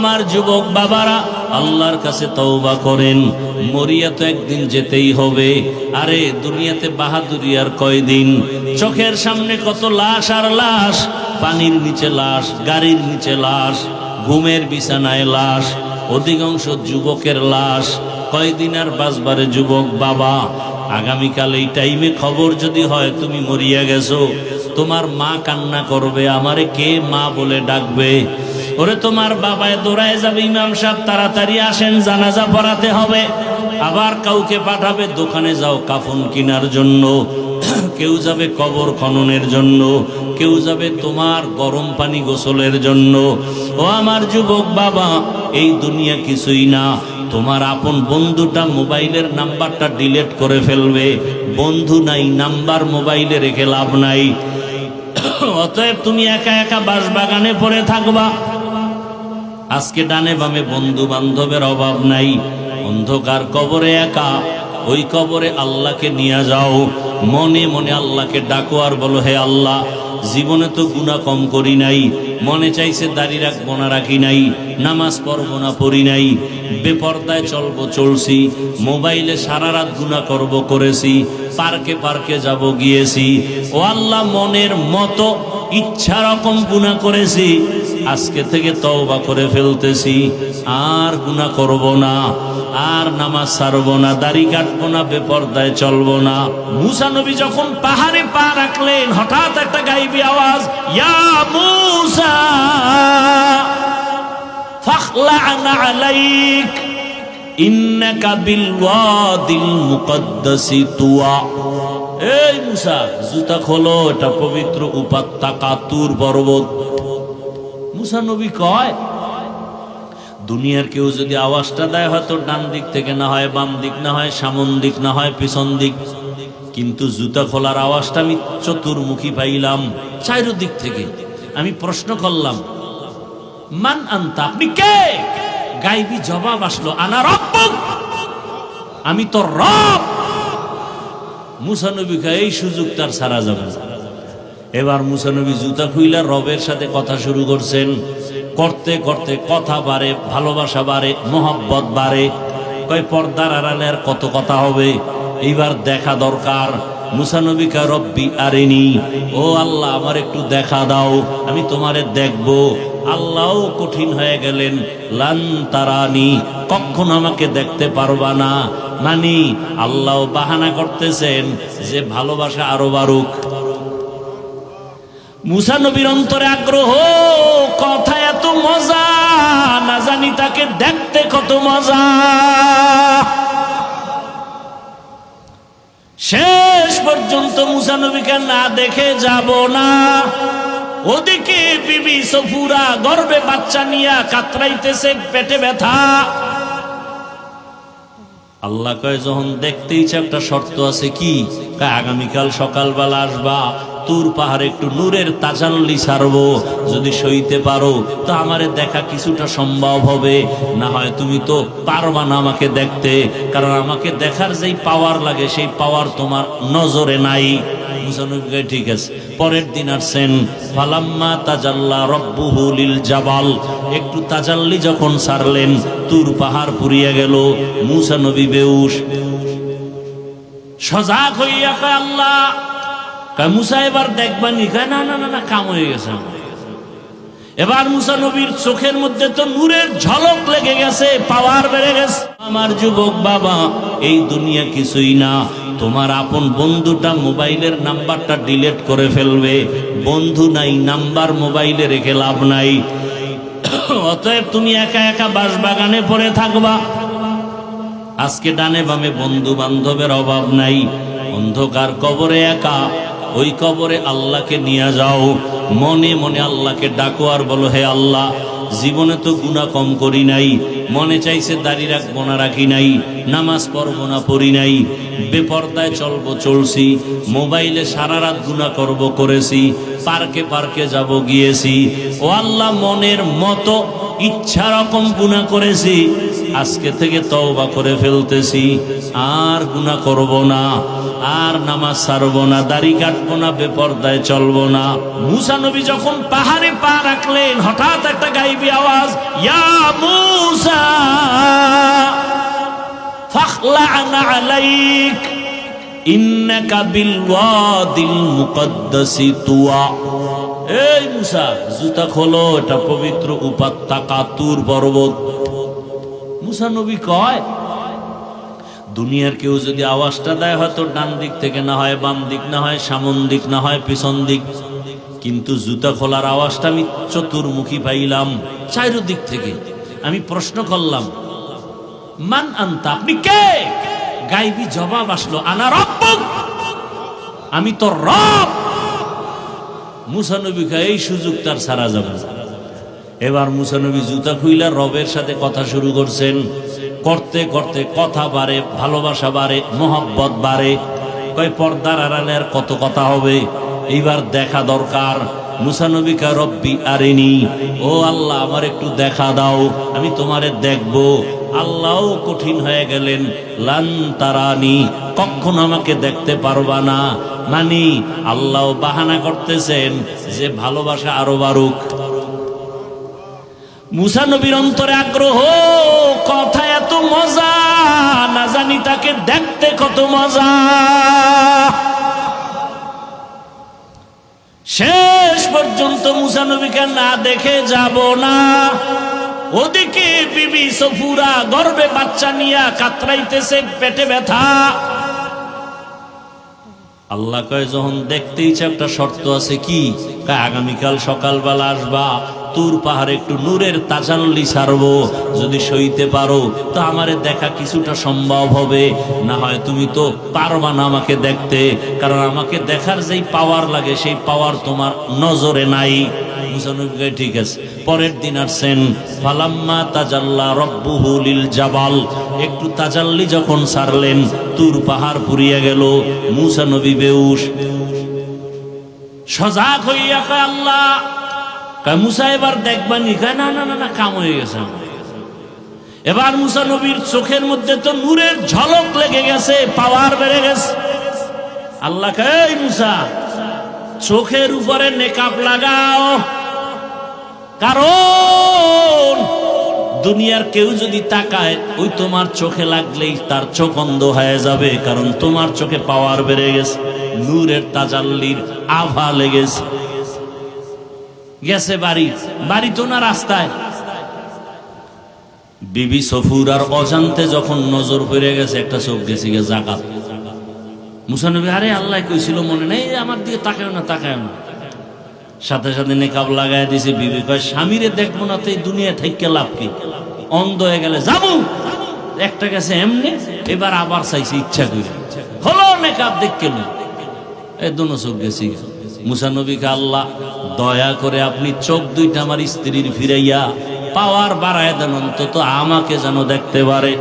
আমার যুবক বাবারা, আল্লাহর কাছে তওবা করেন। মরিয়া তো একদিন যেতেই হবে। আরে, দুনিয়াতে বাহাদুরি আর কয়দিন? চোখের সামনে কত লাশ আর লাশ, পানির নিচে লাশ, গাড়ির নিচে লাশ, ঘুমের বিছানায় লাশ, অধিকাংশ যুবকের লাশ। কয়দিন আর বাসবারে যুবক বাবা? আগামীকাল এই টাইমে খবর যদি হয়, তুমি মরিয়া গেছো। তোমার মা কান্না করবে, আমারে কে মা বলে ডাকবে? ওরে তোমার বাবায় দৌড়ায় যাবে, ইমাম সাহেব তাড়াতাড়ি আসেন, জানাজা পড়াতে হবে। আবার কাউকে পাঠাবে, দোকানে যাও কাফন কেনার জন্য। কেউ যাবে কবর খননের জন্য। কেউ যাবে তোমার গরম পানি গোসলের জন্য। ও আমার যুবক বাবা, এই দুনিয়া কিছুই না। তোমার আপন বন্ধুটা মোবাইলের নাম্বারটা ডিলিট করে ফেলবে। বন্ধু নাই, নাম্বার মোবাইলে রেখে লাভ নাই। অতএব তুমি একা একা বাস বাগানে পড়ে থাকবা। আজকে ডানে বামে বন্ধু বান্ধবের অভাব নাই। অন্ধকার কবরে একা, ওই কবরে আল্লাহকে নিয়ে যাও। মনে মনে আল্লাহকে ডাকো আর বলো, হে আল্লাহ, জীবনে তো গুণা কম করি নাই। মনে চাইছে দাড়ি রাখব না, রাখি নাই। নামাজ পড়ব না, পড়ি নাই। বেপর্দায় চলবো, চলছি। মোবাইলে সারা রাত গুণা করব, করেছি। পার্কে পার্কে যাব, গিয়েছি। ও আল্লাহ, মনের মতো ইচ্ছা রকম গুণা করেছি, আজকে থেকে তওবা করে ফেলতেছি। আর গুণা করব না, আর নামাজ ছাড়বো না, দাড়ি কাটবো না, বেপর্দায় চলবো না। মুসা নবী যখন পাহাড়ে পা রাখলেন, হঠাৎ একটা গাইবি আওয়াজ, ইয়া মুসা ফাখলা'না আলাইক, ইন্নাকা বিল ওয়াদিল মুকদ্দাসি তুয়া। এই মুসা, জুতা খোলো, এটা পবিত্র উপত্যকা তুর পর্বত। মুসা নবী কয়, দুনিয়ার কেউ যদি আওয়াজটা দেয়, হয়তো ডান দিক থেকে না হয়, বাম দিক না হয়, সামন দিক না হয়, পিছন দিক। কিন্তু জুতা খোলার আওয়াজটা আমি চতুর্মুখী পাইলাম, চারিদিক থেকে। আমি প্রশ্ন করলাম, মান আনতা? আপনি কে? গাইবি জবাব আসলো, আনা রব আমি তো রব। মুসানবী কয়, এই সুযোগ তার সারা যাবে। এবার মুসানবী জুতা খুইলা রবের সাথে কথা শুরু করছেন। করতে করতে কথা বাড়ে ভালোবাসা বাড়ে মোহব্বত বাড়ে। কয় পর্দার আড়ালে আর কত কথা হবে? এইবার দেখা দরকার। মুসানবিকা রব্বি আরেনি। ও আল্লাহ আমার একটু দেখা দাও আমি তোমারে দেখব। আল্লাহও কঠিন হয়ে গেলেন লান তারানি কখন আমাকে দেখতে পারবা না। মানি, আল্লাহ বাহানা করতেছেন যে ভালোবাসা আরও বাড়ুক। মুসা নবীর অন্তরে আগ্রহ, কথা এত মজা, না জানি তাকে দেখতে কত মজা। শেষ পর্যন্ত মুসা নবীকে না দেখে যাব না। ওদিকে বিবি সফুরা গর্বে বাচ্চা নিয়া কাতরাইতেছে পেটে ব্যথা। আল্লাহ কয়, যখন দেখতে ইচ্ছে একটা শর্ত আছে কি? আগামীকাল সকালবেলা আসবা, তুর পাহাড়ে একটু নূরের তাজাল্লি ছাড়বো, যদি সইতে পারো, তো আমারে দেখা কিছুটা সম্ভব হবে। না হয় তুমি তো পারবা না আমাকে দেখতে, কারণ আমাকে দেখার যেই পাওয়ার লাগে, সেই পাওয়ার তোমার নজরে নাই। ঠিক আছে, পরের দিন আসছেন। ফালাম্মা তাজাল্লা রব্বুহু লিল জাবাল একটু তাজাল্লি যখন সারলেন, তুর পাহাড় পুড়িয়া গেল, মুসা নবী বেউস সজাগ হইয়া আল্লাহ মুসা, এবার দেখবানি কয়, না না না না, কাম হয়ে গেছে এবার মুসা নবীর চোখের মধ্যে তো নূরের ঝলক লেগে গেছে পাওয়ার বেড়ে গেছে। আমার যুবক বাবা, এই দুনিয়া কিছুই না। তোমার আপন বন্ধুটা মোবাইলের নাম্বারটা ডিলেট করে ফেলবে। বন্ধু নাই, নাম্বার মোবাইলে রেখে লাভ নাই। অতএব তুমি একা একা বাস বাগানে পড়ে থাকবা। আজকে ডানে বামে বন্ধু বান্ধবের অভাব নাই, অন্ধকার কবরে একা, ওই কবরে আল্লাহকে নিয়ে যাও। মনে মনে আল্লাহকে ডাকো আর বলো, হে আল্লাহ, জীবনে তো গুণা কম করি নাই মনে চাইছে দাড়ি রাখব না, রাখি নাই, নামাজ পড়ব না, পড়ি নাই, বেপর্দায় চলবো, চলছি, মোবাইলে সারা রাত গুণা করব, করেছি, পার্কে পার্কে যাব, গিয়েছি, ও আল্লাহ মনের মতো ইচ্ছা রকম গুণা করেছি, আজকে থেকে তওবা করে ফেলতেছি, আর গুণা করব না। আর নামাজ ছাড়বো না, দাড়ি কাটবো না, বেপর্দায় চলবো না। মুসা নবী যখন পাহাড়ে পা রাখলেন, হঠাৎ একটা গাইবি আওয়াজ, ইয়া মুসা পবিত্র উপত্যকা তুর পর্বত। মুসা নবী কয় দুনিয়ার কেউ যদি আওয়াজটা দেয় হয়তো ডান দিক থেকে না হয় বাম দিক না হয় সামন দিক না হয় পিছন দিক। কিন্তু জুতা খোলার আওয়াজটা আমি চতুর্মুখী পাইলাম চারিদিক থেকে। আমি প্রশ্ন করলাম মান আনতা? আপনি কে? গাইবি জবাব আসলো আনা রব্বুক। আমি তো রব। মুসানবী কয়, এই সুযোগ তার সারা যাবে এবার মুসানবী জুতা খুইলা রবের সাথে কথা শুরু করছেন। করতে করতে কথা বাড়ে, ভালোবাসা বাড়ে, মোহাব্বত বাড়ে। কয় পর্দার আড়ালে আর কত কথা হবে? এইবার দেখা দরকার। মুসানবিকা রব্বি আরেনি। ও আল্লাহ, আমার একটু দেখা দাও, আমি তোমারে দেখব। আল্লাহও কঠিন হয়ে গেলেন, লান তারানি, কখন আমাকে দেখতে পারবা না। মানি, আল্লাহ বাহানা করতেছেন যে ভালোবাসা আরও বাড়ুক। মুসা নবীর অন্তরে আগ্রহ, কথা এত মজা, না জানি তাকে দেখতে কত মজা। শেষ পর্যন্ত মুসা নবীকে না দেখে যাব না। ওদিকে বিবি সফুরা গর্বে বাচ্চা নিয়া কাতরাইতেছে পেটে ব্যথা। আল্লাহ কয়, যখন দেখতে ইচ্ছে একটা শর্ত আছে কি? আগামীকাল সকালবেলা আসবা তুর পাহাড়ে একটু নূরের তাজাল্লি ছাড়বো। যদি সইতে পারো, তো আমারে দেখা কিছুটা সম্ভব হবে। না হয় তুমি তো পারবা না আমাকে দেখতে, কারণ আমাকে দেখার যেই পাওয়ার লাগে, সেই পাওয়ার তোমার নজরে নাই। মুসানবী ঠিক আছে? পরের দিন আসছেন, ফালাম্মা তাজাল্লা রব্বুহু লিল জাবাল। একটু তাজাল্লি যখন সারলেন, তুর পাহাড় পুড়িয়ে গেল। মুসা নবী বেউস সজাগ হইয়া আল্লাহ মুসা, এবার দেখবানি কয়, না না না কাম হয়ে গেছে। এবার মুসা নবীর চোখের মধ্যে তো নূরের ঝলক লেগে গেছে, পাওয়ার বেড়ে গেছে। আল্লাহ কয়, "এই মুসা, চোখের উপরে নেকাপ লাগাও। কারণ দুনিয়ার কেউ যদি তাকায়, ওই তোমার চোখে লাগলেই তার চোখ অন্ধ হয়ে যাবে, কারণ তোমার চোখে পাওয়ার বেড়ে গেছে, নূরের তাজাল্লির আভা লেগেছে। গেছে বাড়ি। বাড়ি তো না রাস্তায়। বিবি সফুর আর অজান্তে যখন নজর পড়ে গেছে, একটা চোখ গেছে গে জাকাত। মুসানবী আরে আল্লাহ কইছিল মনে নেই আমার দিকে তাকায় না তাকায় না। সাথে সাথে নেকাব লাগাই দিছে, বিবি কয়, স্বামীরে দেখব না তো এই দুনিয়া থেকে লাভ কি? অন্ধ হয়ে গেলে যাব? একটা গেছে এমনি, এবার আবার চাইছে ইচ্ছা করে। হলো নেকাব দেখকে এই দুনো চোখ গেছি মুসা নবীকে আল্লাহ, দয়া করে আপনি চোখ দুইটা আমার স্ত্রীর ফিরাইয়া পাওয়ার বাড়ায় দেন, অন্তত আমাকে যেন দেখতে পারে।